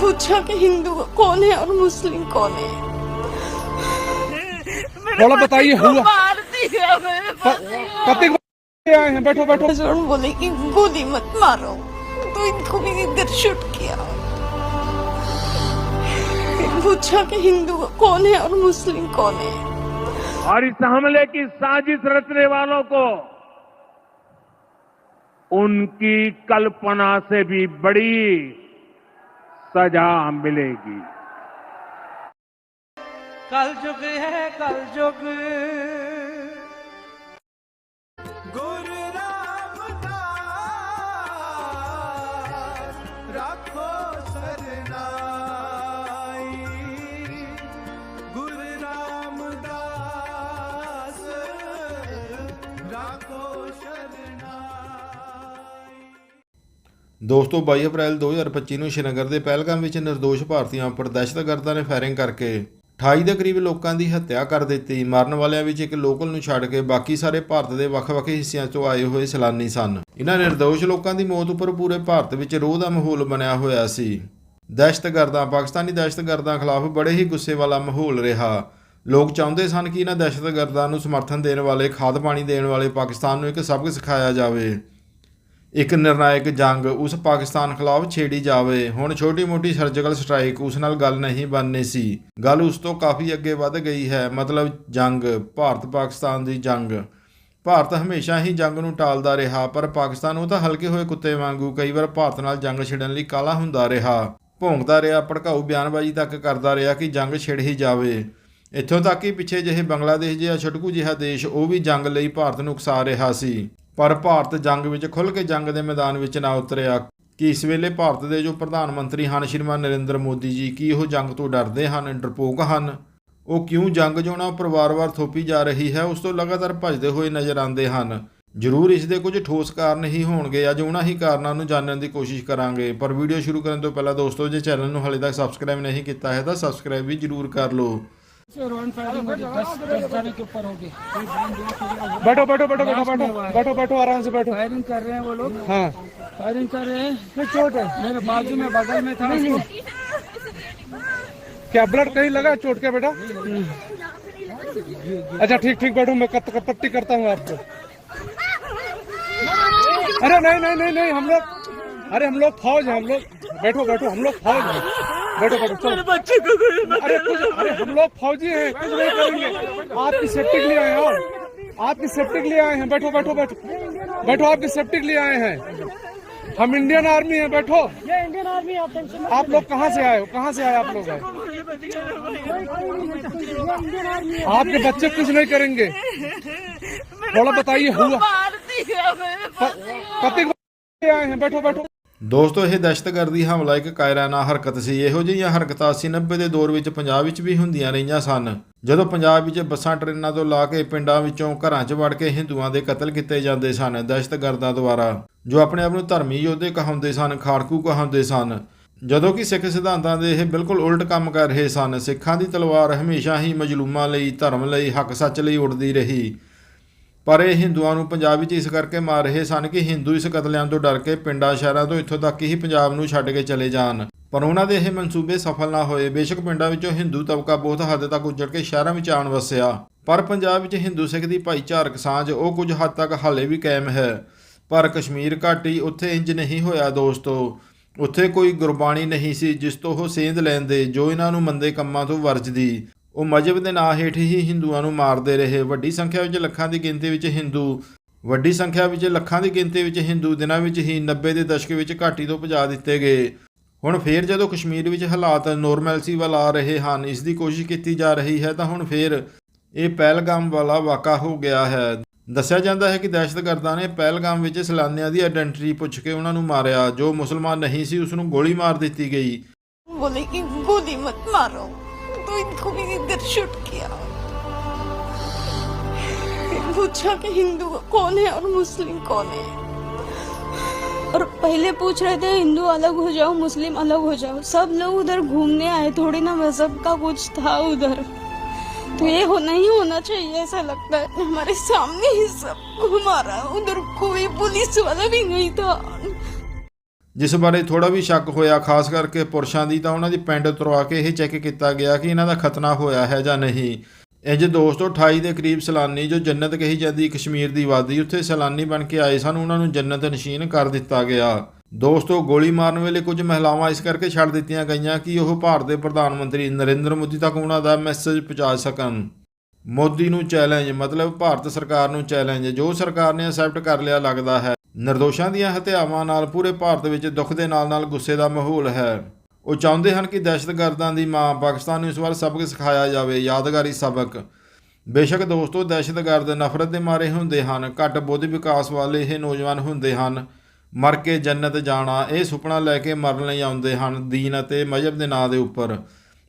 पूछा कि हिंदू कौन है और मुस्लिम कौन है? थोड़ा बताइए हुआ। मार दिया मेरे कब तक आए हैं? बैठो बैठो। हस्बैंड बोले कि गोली मत मारो तो इनको भी इधर शूट किया। पूछा कि हिंदू कौन है और मुस्लिम कौन है? और इस हमले की साजिश रचने वालों को उनकी कल्पना से भी बड़ी सजा मिलेगी कल जुग है कल जुग ਦੋਸਤੋ 22 ਅਪ੍ਰੈਲ 2025 ਨੂੰ ਸ਼੍ਰੀਨਗਰ ਦੇ ਪਹਿਲਗਾਮ ਵਿੱਚ ਨਿਰਦੋਸ਼ ਭਾਰਤੀਆਂ ਉੱਪਰ ਦਹਿਸ਼ਤਗਰਦਾਂ ਨੇ ਫਾਇਰਿੰਗ ਕਰਕੇ 28 ਦੇ ਕਰੀਬ ਲੋਕਾਂ ਦੀ ਹੱਤਿਆ ਕਰ ਦਿੱਤੀ। ਮਰਨ ਵਾਲਿਆਂ ਵਿੱਚ ਇੱਕ ਲੋਕਲ ਨੂੰ ਛੱਡ ਕੇ ਬਾਕੀ ਸਾਰੇ ਭਾਰਤ ਦੇ ਵੱਖ-ਵੱਖ ਹਿੱਸਿਆਂ ਤੋਂ ਆਏ ਹੋਏ ਸੈਲਾਨੀ ਸਨ। ਇਹਨਾਂ ਨਿਰਦੋਸ਼ ਲੋਕਾਂ ਦੀ ਮੌਤ ਉੱਪਰ ਪੂਰੇ ਭਾਰਤ ਵਿੱਚ ਰੋਹ ਦਾ ਮਾਹੌਲ ਬਣਿਆ ਹੋਇਆ ਸੀ। ਦਹਿਸ਼ਤਗਰਦਾਂ, ਪਾਕਿਸਤਾਨੀ ਦਹਿਸ਼ਤਗਰਦਾਂ ਖਿਲਾਫ ਬੜੇ ਹੀ ਗੁੱਸੇ ਵਾਲਾ ਮਾਹੌਲ ਰਿਹਾ। ਲੋਕ ਚਾਹੁੰਦੇ ਸਨ ਕਿ ਇਹਨਾਂ ਦਹਿਸ਼ਤਗਰਦਾਂ ਨੂੰ ਸਮਰਥਨ ਦੇਣ ਵਾਲੇ, ਖਾਦ ਪਾਣੀ ਦੇਣ ਵਾਲੇ ਪਾਕਿਸਤਾਨ ਨੂੰ ਇੱਕ ਸਬਕ ਸਿਖਾਇਆ ਜਾਵੇ। ਇੱਕ ਨਿਰਣਾਇਕ ਜੰਗ ਉਸ ਪਾਕਿਸਤਾਨ ਖਿਲਾਫ ਛੇੜੀ ਜਾਵੇ। ਹੁਣ ਛੋਟੀ-ਮੋਟੀ ਸਰਜੀਕਲ ਸਟ੍ਰਾਈਕ ਉਸ ਨਾਲ ਗੱਲ ਨਹੀਂ ਬਣਨੀ ਸੀ। ਗੱਲ ਉਸ ਤੋਂ ਕਾਫੀ ਅੱਗੇ ਵੱਧ ਗਈ ਹੈ। ਮਤਲਬ ਜੰਗ ਭਾਰਤ ਪਾਕਿਸਤਾਨ ਦੀ ਜੰਗ। ਭਾਰਤ ਹਮੇਸ਼ਾ ਹੀ ਜੰਗ ਨੂੰ ਟਾਲਦਾ ਰਿਹਾ, ਪਰ ਪਾਕਿਸਤਾਨ ਉਹ ਤਾਂ ਹਲਕੇ ਹੋਏ ਕੁੱਤੇ ਵਾਂਗੂ ਕਈ ਵਾਰ ਭਾਰਤ ਨਾਲ ਜੰਗ ਛਿੜਨ ਲਈ ਕਾਲਾ ਹੁੰਦਾ ਰਿਹਾ। ਭੌਂਕਦਾ ਰਿਹਾ, ਭੜਕਾਊ ਬਿਆਨਬਾਜ਼ੀ ਤੱਕ ਕਰਦਾ ਰਿਹਾ ਕਿ ਜੰਗ ਛਿੜ ਹੀ ਜਾਵੇ। ਇੱਥੋਂ ਤੱਕ ਕਿ ਪਿੱਛੇ ਜਿਹੇ ਬੰਗਲਾਦੇਸ਼ ਜਿਹਾ ਛਟਕੂ ਜਿਹਾ ਦੇਸ਼, ਉਹ ਵੀ ਜੰਗ ਲਈ ਭਾਰਤ ਨੂੰ ਉਕਸਾ ਰਿਹਾ ਸੀ। ਪਰ ਭਾਰਤ ਜੰਗ ਵਿੱਚ ਖੁੱਲ੍ਹ ਕੇ ਜੰਗ ਦੇ ਮੈਦਾਨ ਵਿੱਚ ਨਾ ਉਤਰਿਆ। ਕਿ ਇਸ ਵੇਲੇ ਭਾਰਤ ਦੇ ਜੋ ਪ੍ਰਧਾਨ ਮੰਤਰੀ ਹਨ, ਸ਼੍ਰੀਮਾਨ ਨਰਿੰਦਰ ਮੋਦੀ ਜੀ, ਕੀ ਉਹ ਜੰਗ ਤੋਂ ਡਰਦੇ ਹਨ, ਡਰਪੋਕ ਹਨ? ਉਹ ਕਿਉਂ ਜੰਗ ਜੋ ਨਾ ਉੱਪਰ ਵਾਰ-ਵਾਰ ਥੋਪੀ ਜਾ ਰਹੀ ਹੈ, ਉਸ ਤੋਂ ਲਗਾਤਾਰ ਭੱਜਦੇ ਹੋਏ ਨਜ਼ਰ ਆਉਂਦੇ ਹਨ। ਜ਼ਰੂਰ ਇਸ ਦੇ ਕੁਝ ਠੋਸ ਕਾਰਨ ਹੀ ਹੋਣਗੇ, ਅੱਜ ਉਹਨਾਂ ਹੀ ਕਾਰਨਾਂ ਨੂੰ ਜਾਣਨ ਦੀ ਕੋਸ਼ਿਸ਼ ਕਰਾਂਗੇ। ਪਰ ਵੀਡੀਓ ਸ਼ੁਰੂ ਕਰਨ ਤੋਂ ਪਹਿਲਾਂ ਦੋਸਤੋ, ਜੇ ਚੈਨਲ ਨੂੰ ਹਾਲੇ ਤੱਕ ਸਬਸਕ੍ਰਾਈਬ ਨਹੀਂ ਕੀਤਾ ਹੈ, ਤਾਂ ਸਬਸਕ੍ਰਾਈਬ ਵੀ ਜ਼ਰੂਰ ਕਰ ਲਓ। बैठो बैठो बैठो। बैठो बैठो बैठो बैठो आराम से बैठो। फायरिंग कर रहे हैं वो लोग। हाँ। फायरिंग कर रहे हैं। चोट है। मेरे बाजू में बगल में था। क्या ब्लड कहीं लगा चोट के बेटा? अच्छा ठीक ठीक बैठो मैं कत, कत, पट्टी करता हूँ आपको। अरे नहीं नहीं नहीं नहीं हम लोग अरे हम लोग फौज हैं हम लोग बैठो बैठो हम लोग फौज हैं। बैठो बैठो चलो। बच्चे को अरे अरे हम लोग फौजी हैं कुछ नहीं करेंगे। आपकी सेफ्टी के लिए आए हैं आपकी सेफ्टी के लिए आए हैं बैठो बैठो बैठो। बैठो आपकी सेफ्टी के लिए आए हैं। हम इंडियन आर्मी हैं बैठो। ये इंडियन आर्मी आप टेंशन आप लोग कहाँ से आए हो? कहाँ से आए आप लोग? आए आपके बच्चे कुछ नहीं करेंगे। थोड़ा बताइए हुआ। को। आए हैं बैठो बैठो। ਦੋਸਤੋ, ਇਹ ਦਹਿਸ਼ਤਗਰਦੀ ਹਮਲਾ ਇੱਕ ਕਾਇਰਾਨਾ ਹਰਕਤ ਸੀ। ਇਹੋ ਜਿਹੀਆਂ ਹਰਕਤਾਂ 80 90 ਦੇ ਦੌਰ ਵਿੱਚ ਪੰਜਾਬ ਵਿੱਚ ਵੀ ਹੁੰਦੀਆਂ ਰਹੀਆਂ ਸਨ। ਜਦੋਂ ਪੰਜਾਬ ਵਿੱਚ ਬੱਸਾਂ, ਟ੍ਰੇਨਾਂ ਤੋਂ ਲਾ ਕੇ ਪਿੰਡਾਂ ਵਿੱਚੋਂ ਘਰਾਂ 'ਚ ਵੜ ਕੇ ਹਿੰਦੂਆਂ ਦੇ ਕਤਲ ਕੀਤੇ ਜਾਂਦੇ ਸਨ ਦਹਿਸ਼ਤਗਰਦਾਂ ਦੁਆਰਾ, ਜੋ ਆਪਣੇ ਆਪ ਨੂੰ ਧਰਮੀ ਯੋਧੇ ਕਹਾਉਂਦੇ ਸਨ, ਖਾੜਕੂ ਕਹਾਉਂਦੇ ਸਨ। ਜਦੋਂ ਕਿ ਸਿੱਖ ਸਿਧਾਂਤਾਂ ਦੇ ਇਹ ਬਿਲਕੁਲ ਉਲਟ ਕੰਮ ਕਰ ਰਹੇ ਸਨ, ਸਿੱਖਾਂ ਦੀ ਤਲਵਾਰ ਹਮੇਸ਼ਾ ਹੀ ਮਜਲੂਮਾਂ ਲਈ, ਧਰਮ ਲਈ, ਹੱਕ ਸੱਚ ਲਈ ਉੱਡਦੀ ਰਹੀ। ਪਰ ਇਹ ਹਿੰਦੂਆਂ ਨੂੰ ਪੰਜਾਬ ਵਿੱਚ ਇਸ ਕਰਕੇ ਮਾਰ ਰਹੇ ਸਨ ਕਿ ਹਿੰਦੂ ਇਸ ਕਤਲਿਆਂ ਤੋਂ ਡਰ ਕੇ ਪਿੰਡਾਂ, ਸ਼ਹਿਰਾਂ ਤੋਂ ਇੱਥੋਂ ਤੱਕ ਹੀ ਪੰਜਾਬ ਨੂੰ ਛੱਡ ਕੇ ਚਲੇ ਜਾਣ। ਪਰ ਉਹਨਾਂ ਦੇ ਇਹ ਮਨਸੂਬੇ ਸਫਲ ਨਾ ਹੋਏ। ਬੇਸ਼ੱਕ ਪਿੰਡਾਂ ਵਿੱਚੋਂ ਹਿੰਦੂ ਤਬਕਾ ਬਹੁਤ ਹੱਦ ਤੱਕ ਉੱਜੜ ਕੇ ਸ਼ਹਿਰਾਂ ਵਿੱਚ ਆਣ ਵਸਿਆ। ਪਰ ਪੰਜਾਬ ਵਿੱਚ ਹਿੰਦੂ ਸਿੱਖ ਦੀ ਭਾਈਚਾਰਕ ਸਾਂਝ ਉਹ ਕੁਝ ਹੱਦ ਤੱਕ ਹਾਲੇ ਵੀ ਕਾਇਮ ਹੈ। ਪਰ ਕਸ਼ਮੀਰ ਘਾਟੀ ਉੱਥੇ ਇੰਜ ਨਹੀਂ ਹੋਇਆ ਦੋਸਤੋ। ਉੱਥੇ ਕੋਈ ਗੁਰਬਾਣੀ ਨਹੀਂ ਸੀ ਜਿਸ ਤੋਂ ਉਹ ਸੇਂਧ ਲੈਂਦੇ, ਜੋ ਇਹਨਾਂ ਨੂੰ ਮੰਦੇ ਕੰਮਾਂ ਤੋਂ ਵਰਜਦੀ। ਉਹ ਮਜਬ ਦੇ ਨਾਂ ਹੇਠ ਹੀ ਹਿੰਦੂਆਂ ਨੂੰ ਮਾਰਦੇ ਰਹੇ। ਵੱਡੀ ਸੰਖਿਆ ਵਿੱਚ ਲੱਖਾਂ ਦੀ ਗਿਣਤੀ ਵਿੱਚ ਹਿੰਦੂ, ਵੱਡੀ ਸੰਖਿਆ ਵਿੱਚ ਲੱਖਾਂ ਦੀ ਗਿਣਤੀ ਵਿੱਚ ਹਿੰਦੂ ਦਿਨਾਂ ਵਿੱਚ ਹੀ 90 ਦੇ ਦਸ਼ਕ ਵਿੱਚ ਘਾਟੀ ਤੋਂ ਭਜਾ ਦਿੱਤੇ ਗਏ। ਹੁਣ ਫੇਰ ਜਦੋਂ ਕਸ਼ਮੀਰ ਵਿੱਚ ਹਾਲਾਤ ਨੋਰਮੈਲਸੀ ਵੱਲ ਆ ਰਹੇ ਹਨ, ਇਸ ਦੀ ਕੋਸ਼ਿਸ਼ ਕੀਤੀ ਜਾ ਰਹੀ ਹੈ, ਤਾਂ ਹੁਣ ਫੇਰ ਇਹ ਪਹਿਲਗਾਮ ਵਾਲਾ ਵਾਕਾ ਹੋ ਗਿਆ ਹੈ। ਦੱਸਿਆ ਜਾਂਦਾ ਹੈ ਕਿ ਦਹਿਸ਼ਤਗਰਦਾਂ ਨੇ ਪਹਿਲਗਾਮ ਵਿੱਚ ਸਲਾਨਿਆਂ ਦੀ ਆਇਡੈਂਟੀਟੀ ਪੁੱਛ ਕੇ ਉਹਨਾਂ ਨੂੰ ਮਾਰਿਆ। ਜੋ ਮੁਸਲਮਾਨ ਨਹੀਂ ਸੀ ਉਸ ਨੂੰ ਗੋਲੀ ਮਾਰ ਦਿੱਤੀ ਗਈ। ਬੋਲੇ ਕਿ ਗੋਲੀ ਮਤ ਮਾਰੋ। तो इनको भी इधर शूट किया पूछा कि हिंदू कौन है और मुस्लिम कौन है? और पहले पूछ रहे थे, हिंदू अलग हो जाओ, मुस्लिम अलग हो जाओ। सब लोग उधर घूमने आए, थोड़ी ना मज़हब का कुछ था उधर। तो ये हो, नहीं होना चाहिए, ऐसा लगता है हमारे सामने ही सब घुमा रहा उधर कोई पुलिस वाला भी नहीं था। ਜਿਸ ਬਾਰੇ ਥੋੜਾ ਵੀ ਸ਼ੱਕ ਹੋਇਆ, ਖਾਸ ਕਰਕੇ ਪੁਰਸ਼ਾਂ ਦੀ, ਤਾਂ ਉਹਨਾਂ ਦੀ ਪਿੰਡ ਉਤਰਵਾ ਕੇ ਇਹ ਚੈੱਕ ਕੀਤਾ ਗਿਆ ਕਿ ਇਹਨਾਂ ਦਾ ਖਤਨਾ ਹੋਇਆ ਹੈ ਜਾਂ ਨਹੀਂ। ਇੰਜ ਦੋਸਤੋ 28 ਦੇ ਕਰੀਬ ਸੈਲਾਨੀ ਜੋ ਜੰਨਤ ਕਹੀ ਜਾਂਦੀ, ਕਸ਼ਮੀਰ ਦੀ ਵਾਦੀ, ਉੱਥੇ ਸੈਲਾਨੀ ਬਣ ਕੇ ਆਏ ਸਨ, ਉਹਨਾਂ ਨੂੰ ਜੰਨਤ ਨਸ਼ੀਨ ਕਰ ਦਿੱਤਾ ਗਿਆ। ਦੋਸਤੋ, ਗੋਲੀ ਮਾਰਨ ਵੇਲੇ ਕੁਝ ਮਹਿਲਾਵਾਂ ਇਸ ਕਰਕੇ ਛੱਡ ਦਿੱਤੀਆਂ ਗਈਆਂ ਕਿ ਉਹ ਭਾਰਤ ਦੇ ਪ੍ਰਧਾਨ ਮੰਤਰੀ ਨਰਿੰਦਰ ਮੋਦੀ ਤੱਕ ਉਹਨਾਂ ਦਾ ਮੈਸੇਜ ਪਹੁੰਚਾ ਸਕਣ। ਮੋਦੀ ਨੂੰ ਚੈਲੰਜ ਮਤਲਬ ਭਾਰਤ ਸਰਕਾਰ ਨੂੰ ਚੈਲੰਜ ਜੋ ਸਰਕਾਰ ਨੇ ਅਸੈਪਟ ਕਰ ਲਿਆ ਲੱਗਦਾ ਹੈ। ਨਿਰਦੋਸ਼ਾਂ ਦੀਆਂ ਹਤਿਆਵਾਂ ਨਾਲ ਪੂਰੇ ਭਾਰਤ ਵਿੱਚ ਦੁੱਖ ਦੇ ਨਾਲ ਨਾਲ ਗੁੱਸੇ ਦਾ ਮਾਹੌਲ ਹੈ। ਉਹ ਚਾਹੁੰਦੇ ਹਨ ਕਿ ਦਹਿਸ਼ਤਗਰਦਾਂ ਦੀ ਮਾਂ ਪਾਕਿਸਤਾਨ ਨੂੰ ਇਸ ਵਾਰ ਸਬਕ ਸਿਖਾਇਆ ਜਾਵੇ, ਯਾਦਗਾਰੀ ਸਬਕ। ਬੇਸ਼ੱਕ ਦੋਸਤੋ, ਦਹਿਸ਼ਤਗਰਦ ਨਫ਼ਰਤ ਦੇ ਮਾਰੇ ਹੁੰਦੇ ਹਨ, ਘੱਟ ਬੁੱਧ ਵਿਕਾਸ ਵਾਲੇ ਇਹ ਨੌਜਵਾਨ ਹੁੰਦੇ ਹਨ। ਮਰ ਕੇ ਜੰਨਤ ਜਾਣਾ, ਇਹ ਸੁਪਨਾ ਲੈ ਕੇ ਮਰਨ ਲਈ ਆਉਂਦੇ ਹਨ, ਦੀਨ ਅਤੇ ਮਜ਼ਹਬ ਦੇ ਨਾਂ ਦੇ ਉੱਪਰ।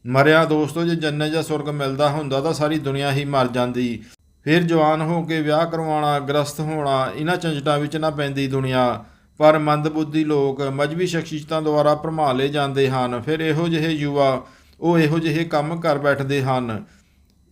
ਮਰਿਆ ਦੋਸਤੋ, ਜੇ ਜੰਨਤ ਜਾਂ ਸੁਰਗ ਮਿਲਦਾ ਹੁੰਦਾ ਤਾਂ ਸਾਰੀ ਦੁਨੀਆ ਹੀ ਮਰ ਜਾਂਦੀ। ਫਿਰ ਜਵਾਨ ਹੋ ਕੇ ਵਿਆਹ ਕਰਵਾਉਣਾ, ਗ੍ਰਸਤ ਹੋਣਾ ਇਹਨਾਂ ਝੰਜਟਾਂ ਵਿੱਚ ਨਾ ਪੈਂਦੀ ਦੁਨੀਆ। ਪਰ ਮੰਦਬੁੱਧੀ ਲੋਕ ਮਜਬੀ ਸ਼ਖਸੀਅਤਾਂ ਦੁਆਰਾ ਭਰਮਾ ਲਏ ਜਾਂਦੇ ਹਨ। ਫਿਰ ਇਹੋ ਜਿਹੇ ਯੁਵਾ, ਉਹ ਇਹੋ ਜਿਹੇ ਕੰਮ ਕਰ ਬੈਠਦੇ ਹਨ।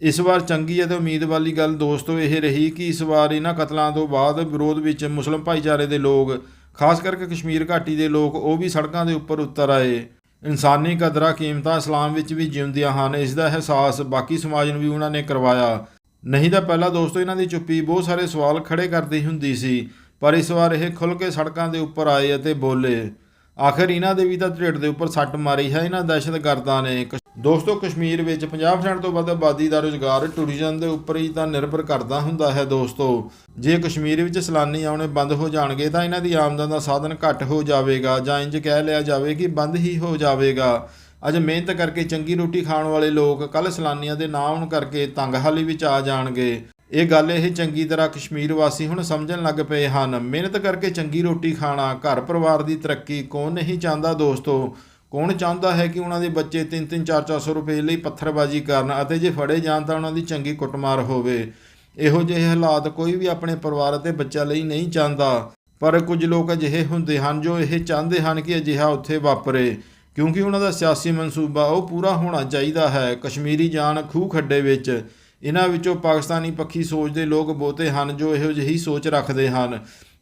ਇਸ ਵਾਰ ਚੰਗੀ ਅਤੇ ਉਮੀਦ ਵਾਲੀ ਗੱਲ ਦੋਸਤੋ ਇਹ ਰਹੀ ਕਿ ਇਸ ਵਾਰ ਇਹਨਾਂ ਕਤਲਾਂ ਤੋਂ ਬਾਅਦ ਵਿਰੋਧ ਵਿੱਚ ਮੁਸਲਮ ਭਾਈਚਾਰੇ ਦੇ ਲੋਕ, ਖਾਸ ਕਰਕੇ ਕਸ਼ਮੀਰ ਘਾਟੀ ਦੇ ਲੋਕ, ਉਹ ਵੀ ਸੜਕਾਂ ਦੇ ਉੱਪਰ ਉਤਰ ਆਏ। ਇਨਸਾਨੀ ਕਦਰਾਂ, ਕੀਮਤਾਂ ਇਸਲਾਮ ਵਿੱਚ ਵੀ ਜਿਉਂਦੀਆਂ ਹਨ, ਇਸ ਦਾ ਅਹਿਸਾਸ ਬਾਕੀ ਸਮਾਜ ਨੂੰ ਵੀ ਉਹਨਾਂ ਨੇ ਕਰਵਾਇਆ। ਨਹੀਂ ਤਾਂ ਪਹਿਲਾਂ ਦੋਸਤੋ, ਇਹਨਾਂ ਦੀ ਚੁੱਪੀ ਬਹੁਤ ਸਾਰੇ ਸਵਾਲ ਖੜੇ ਕਰਦੀ ਹੁੰਦੀ ਸੀ, ਪਰ ਇਸ ਵਾਰ ਇਹ ਖੁੱਲ੍ਹ ਕੇ ਸੜਕਾਂ ਦੇ ਉੱਪਰ ਆਏ ਅਤੇ ਬੋਲੇ। ਆਖਰ ਇਹਨਾਂ ਦੇ ਵੀ ਤਾਂ ਢਿੱਡ ਦੇ ਉੱਪਰ ਸੱਟ ਮਾਰੀ ਹੈ, ਇਹਨਾਂ ਦਹਿਸ਼ਤਗਰਦਾਂ ਨੇ। ਕਸ਼- ਦੋਸਤੋ, ਕਸ਼ਮੀਰ ਵਿੱਚ 50% ਤੋਂ ਵੱਧ ਆਬਾਦੀ ਦਾ ਰੁਜ਼ਗਾਰ ਟੂਰਿਜ਼ਮ ਦੇ ਉੱਪਰ ਹੀ ਤਾਂ ਨਿਰਭਰ ਕਰਦਾ ਹੁੰਦਾ ਹੈ ਦੋਸਤੋ। ਜੇ ਕਸ਼ਮੀਰ ਵਿੱਚ ਸੈਲਾਨੀ ਆਉਣੇ ਬੰਦ ਹੋ ਜਾਣਗੇ ਤਾਂ ਇਹਨਾਂ ਦੀ ਆਮਦਨ ਦਾ ਸਾਧਨ ਘੱਟ ਹੋ ਜਾਵੇਗਾ ਜਾਂ ਇੰਜ ਕਹਿ ਲਿਆ ਜਾਵੇ ਕਿ ਬੰਦ ਹੀ ਹੋ ਜਾਵੇਗਾ। ਅੱਜ ਮਿਹਨਤ ਕਰਕੇ ਚੰਗੀ ਰੋਟੀ ਖਾਣ ਵਾਲੇ ਲੋਕ ਕੱਲ ਸੈਲਾਨੀਆਂ ਦੇ ਨਾ ਆਉਣ ਕਰਕੇ ਤੰਗਹਾਲੀ ਵਿੱਚ ਆ ਜਾਣਗੇ। ਇਹ ਗੱਲ ਇਹ ਚੰਗੀ ਤਰ੍ਹਾਂ ਕਸ਼ਮੀਰ ਵਾਸੀ ਹੁਣ ਸਮਝਣ ਲੱਗ ਪਏ ਹਨ। ਮਿਹਨਤ ਕਰਕੇ ਚੰਗੀ ਰੋਟੀ ਖਾਣਾ, ਘਰ ਪਰਿਵਾਰ ਦੀ ਤਰੱਕੀ ਕੌਣ ਨਹੀਂ ਚਾਹੁੰਦਾ ਦੋਸਤੋ? ਕੌਣ ਚਾਹੁੰਦਾ ਹੈ ਕਿ ਉਹਨਾਂ ਦੇ ਬੱਚੇ 3-3 4-400 ਰੁਪਏ ਲਈ ਪੱਥਰਬਾਜ਼ੀ ਕਰਨ ਅਤੇ ਜੇ ਫੜੇ ਜਾਣ ਤਾਂ ਉਹਨਾਂ ਦੀ ਚੰਗੀ ਕੁੱਟਮਾਰ ਹੋਵੇ। ਇਹੋ ਜਿਹੇ ਹਾਲਾਤ ਕੋਈ ਵੀ ਆਪਣੇ ਪਰਿਵਾਰ ਅਤੇ ਬੱਚਾ ਲਈ ਨਹੀਂ ਚਾਹੁੰਦਾ। ਪਰ ਕੁਝ ਲੋਕ ਅਜਿਹੇ ਹੁੰਦੇ ਹਨ ਜੋ ਇਹ ਚਾਹੁੰਦੇ ਹਨ ਕਿ ਅਜਿਹਾ ਉੱਥੇ ਵਾਪਰੇ। ਕਿਉਂਕਿ ਉਹਨਾਂ ਦਾ ਸਿਆਸੀ ਮਨਸੂਬਾ ਉਹ ਪੂਰਾ ਹੋਣਾ ਚਾਹੀਦਾ ਹੈ। ਕਸ਼ਮੀਰੀ ਜਾਨ ਖੂਹ ਖੱਡੇ ਵਿੱਚ ਇਹਨਾਂ ਵਿੱਚੋਂ ਪਾਕਿਸਤਾਨੀ ਪੱਖੀ ਸੋਚ ਦੇ ਲੋਕ ਬਹੁਤੇ ਹਨ ਜੋ ਇਹੋ ਜਿਹੀ ਸੋਚ ਰੱਖਦੇ ਹਨ।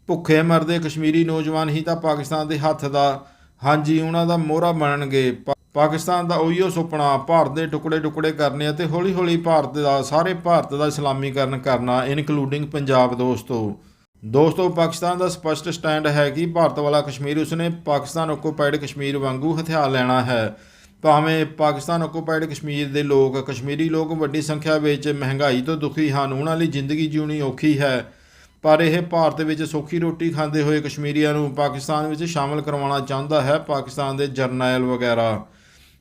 ਭੁੱਖੇ ਮਰਦੇ ਕਸ਼ਮੀਰੀ ਨੌਜਵਾਨ ਹੀ ਤਾਂ ਪਾਕਿਸਤਾਨ ਦੇ ਹੱਥ ਦਾ ਹਾਂਜੀ, ਉਹਨਾਂ ਦਾ ਮੋਹਰਾ ਬਣਨਗੇ। ਪਾ- ਪਾਕਿਸਤਾਨ ਦਾ ਉਹੀਓ ਸੁਪਨਾ, ਭਾਰਤ ਦੇ ਟੁਕੜੇ ਟੁਕੜੇ ਕਰਨੇ ਅਤੇ ਹੌਲੀ ਹੌਲੀ ਭਾਰਤ ਦਾ, ਸਾਰੇ ਭਾਰਤ ਦਾ ਇਸਲਾਮੀਕਰਨ ਕਰਨਾ ਇਨਕਲੂਡਿੰਗ ਪੰਜਾਬ, ਦੋਸਤੋ। ਦੋਸਤੋ, ਪਾਕਿਸਤਾਨ ਦਾ ਸਪਸ਼ਟ ਸਟੈਂਡ ਹੈ ਕਿ ਭਾਰਤ ਵਾਲਾ ਕਸ਼ਮੀਰ ਉਸਨੇ ਪਾਕਿਸਤਾਨ ਓਕੂਪਾਈਡ ਕਸ਼ਮੀਰ ਵਾਂਗੂ ਹਥਿਆਰ ਲੈਣਾ ਹੈ। ਭਾਵੇਂ ਪਾਕਿਸਤਾਨ ਓਕੂਪਾਈਡ ਕਸ਼ਮੀਰ ਦੇ ਲੋਕ, ਕਸ਼ਮੀਰੀ ਲੋਕ ਵੱਡੀ ਸੰਖਿਆ ਵਿੱਚ ਮਹਿੰਗਾਈ ਤੋਂ ਦੁਖੀ ਹਨ, ਉਹਨਾਂ ਲਈ ਜ਼ਿੰਦਗੀ ਜਿਉਣੀ ਔਖੀ ਹੈ। ਪਰ ਇਹ ਭਾਰਤ ਵਿੱਚ ਸੌਖੀ ਰੋਟੀ ਖਾਂਦੇ ਹੋਏ ਕਸ਼ਮੀਰੀਆਂ ਨੂੰ ਪਾਕਿਸਤਾਨ ਵਿੱਚ ਸ਼ਾਮਲ ਕਰਵਾਉਣਾ ਚਾਹੁੰਦਾ ਹੈ, ਪਾਕਿਸਤਾਨ ਦੇ ਜਰਨੈਲ ਵਗੈਰਾ।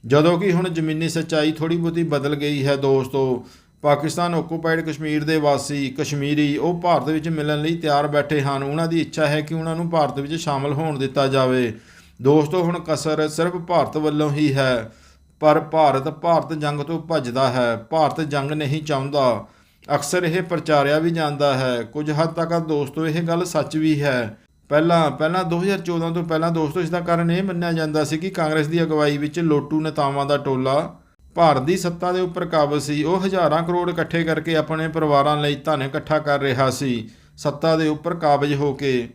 ਜਦੋਂ ਕਿ ਹੁਣ ਜ਼ਮੀਨੀ ਸੱਚਾਈ ਥੋੜੀ ਬਹੁਤੀ ਬਦਲ ਗਈ ਹੈ ਦੋਸਤੋ, ਪਾਕਿਸਤਾਨ ਓਕੂਪਾਈਡ ਕਸ਼ਮੀਰ ਦੇ ਵਾਸੀ ਕਸ਼ਮੀਰੀ ਉਹ ਭਾਰਤ ਵਿੱਚ ਮਿਲਣ ਲਈ ਤਿਆਰ ਬੈਠੇ ਹਨ। ਉਹਨਾਂ ਦੀ ਇੱਛਾ ਹੈ ਕਿ ਉਹਨਾਂ ਨੂੰ ਭਾਰਤ ਵਿੱਚ ਸ਼ਾਮਲ ਹੋਣ ਦਿੱਤਾ ਜਾਵੇ। ਦੋਸਤੋ, ਹੁਣ ਕਸਰ ਸਿਰਫ ਭਾਰਤ ਵੱਲੋਂ ਹੀ ਹੈ, ਪਰ ਭਾਰਤ ਭਾਰਤ ਜੰਗ ਤੋਂ ਭੱਜਦਾ ਹੈ, ਭਾਰਤ ਜੰਗ ਨਹੀਂ ਚਾਹੁੰਦਾ। ਅਕਸਰ ਇਹ ਪ੍ਰਚਾਰਿਆ ਵੀ ਜਾਂਦਾ ਹੈ। ਕੁਝ ਹੱਦ ਤੱਕ ਦੋਸਤੋ, ਇਹ ਗੱਲ ਸੱਚ ਵੀ ਹੈ। ਪਹਿਲਾਂ ਪਹਿਲਾਂ 2014 ਤੋਂ ਪਹਿਲਾਂ ਦੋਸਤੋ ਇਸ ਦਾ ਕਾਰਨ ਇਹ ਮੰਨਿਆ ਜਾਂਦਾ ਸੀ ਕਿ ਕਾਂਗਰਸ ਦੀ ਅਗਵਾਈ ਵਿੱਚ ਲੋਟੂ ਨੇਤਾਵਾਂ ਦਾ ਟੋਲਾ ਭਾਰਤ ਦੀ ਸੱਤਾ ਦੇ ਉੱਪਰ ਕਾਬਜ਼ ਸੀ। ਉਹ ਹਜ਼ਾਰਾਂ ਕਰੋੜ ਇਕੱਠੇ ਕਰਕੇ ਆਪਣੇ ਪਰਿਵਾਰਾਂ ਲਈ ਧਨ ਇਕੱਠਾ ਕਰ ਰਿਹਾ ਸੀ, ਸੱਤਾ ਦੇ ਉੱਪਰ ਕਾਬਜ਼ ਹੋ ਕੇ।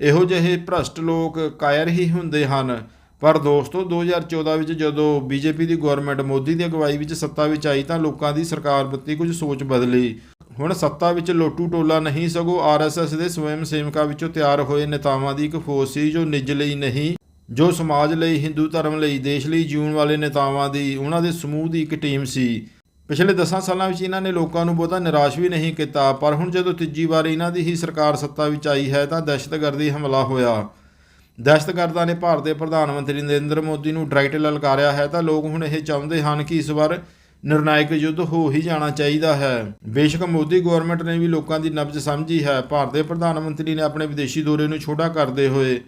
ਇਹੋ ਜਿਹੇ ਭ੍ਰਸ਼ਟ ਲੋਕ ਕਾਇਰ ਹੀ ਹੁੰਦੇ ਹਨ। ਪਰ ਦੋਸਤੋ 2014 ਵਿੱਚ ਜਦੋਂ ਬੀਜੇਪੀ ਦੀ ਗਵਰਨਮੈਂਟ ਮੋਦੀ ਦੀ ਅਗਵਾਈ ਵਿੱਚ ਸੱਤਾ ਵਿੱਚ ਆਈ ਤਾਂ ਲੋਕਾਂ ਦੀ ਸਰਕਾਰ ਪ੍ਰਤੀ ਕੁਝ ਸੋਚ ਬਦਲੀ। ਹੁਣ ਸੱਤਾ ਵਿੱਚ ਲੋਟੂ ਟੋਲਾ ਨਹੀਂ, ਸਗੋਂ ਆਰਐਸਐਸ ਦੇ ਸਵੈਮ ਸੇਵਕਾਂ ਵਿੱਚੋਂ ਤਿਆਰ ਹੋਏ ਨੇਤਾਵਾਂ ਦੀ ਇੱਕ ਫੌਜ ਸੀ, ਜੋ ਨਿੱਜ ਲਈ ਨਹੀਂ, ਜੋ ਸਮਾਜ ਲਈ, ਹਿੰਦੂ ਧਰਮ ਲਈ, ਦੇਸ਼ ਲਈ ਜਿਉਣ ਵਾਲੇ ਨੇਤਾਵਾਂ ਦੀ, ਉਹਨਾਂ ਦੇ ਸਮੂਹ ਦੀ ਇੱਕ ਟੀਮ ਸੀ। ਪਿਛਲੇ 10 ਸਾਲਾਂ ਵਿੱਚ ਇਹਨਾਂ ਨੇ ਲੋਕਾਂ ਨੂੰ ਬਹੁਤਾ ਨਿਰਾਸ਼ ਵੀ ਨਹੀਂ ਕੀਤਾ, ਪਰ ਹੁਣ ਜਦੋਂ ਤੀਜੀ ਵਾਰ ਇਹਨਾਂ ਦੀ ਹੀ ਸਰਕਾਰ ਸੱਤਾ ਵਿੱਚ ਆਈ ਹੈ ਤਾਂ ਦਹਿਸ਼ਤਗਰਦੀ ਹਮਲਾ ਹੋਇਆ। ਦਹਿਸ਼ਤਗਰਦਾਂ ਨੇ ਭਾਰਤ ਦੇ ਪ੍ਰਧਾਨ ਮੰਤਰੀ ਨਰਿੰਦਰ ਮੋਦੀ ਨੂੰ ਡਾਇਰੈਕਟ ਲਲਕਾਰਿਆ ਹੈ ਤਾਂ ਲੋਕ ਹੁਣ ਇਹ ਚਾਹੁੰਦੇ ਹਨ ਕਿ ਇਸ ਵਾਰ ਨਿਰਣਾਇਕ ਯੁੱਧ ਹੋ ਹੀ ਜਾਣਾ ਚਾਹੀਦਾ ਹੈ। ਬੇਸ਼ੱਕ ਮੋਦੀ ਗਵਰਨਮੈਂਟ ਨੇ ਵੀ ਲੋਕਾਂ ਦੀ ਨਬਜ਼ ਸਮਝੀ ਹੈ। ਭਾਰਤ ਦੇ ਪ੍ਰਧਾਨ ਮੰਤਰੀ ਨੇ ਆਪਣੇ ਵਿਦੇਸ਼ੀ ਦੌਰੇ ਨੂੰ ਛੋਟਾ ਕਰਦੇ ਹੋਏ